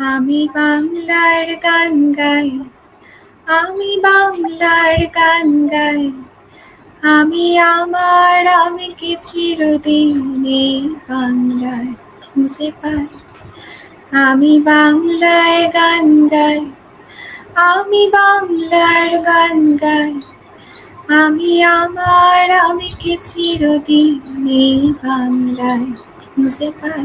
আমি বাংলার গান গাই, আমি বাংলার গান গাই। আমি আমার, আমি কি চিরদিন বাংলায় খুঁজে পাই? আমি বাংলায় গান গাই, আমি বাংলার গান গাই। আমি আমার, আমি কি চিরদিন বাংলায় খুঁজে পাই?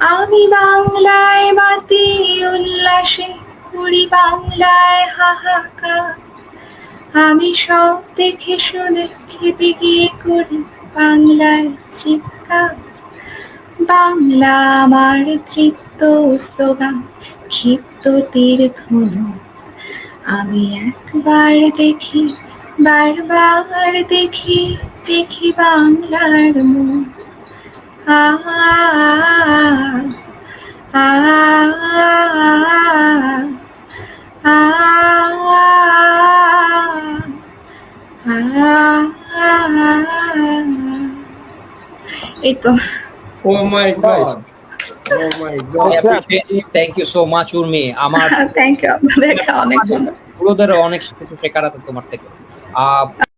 আমি বাংলায় বাতি উল্লাসে করি বাংলায় হাহাকার। আমি সব দেখে শুনে খেপে গিয়ে করি বাংলায় চিৎকার। বাংলা আমার তৃপ্ত স্লোগান, ক্ষিপ্ত তীর ধনু। আমি একবার দেখি, বারবার দেখি দেখি বাংলার আ আ এই তো Oh my god. Oh my I god. appreciate it. Thank you so much, Urmi আমার থ্যাংক ইউ আপনাদেরকে অনেক ধন্যবাদ অনেক কিছু শেখার আছে তোমার থেকে আহ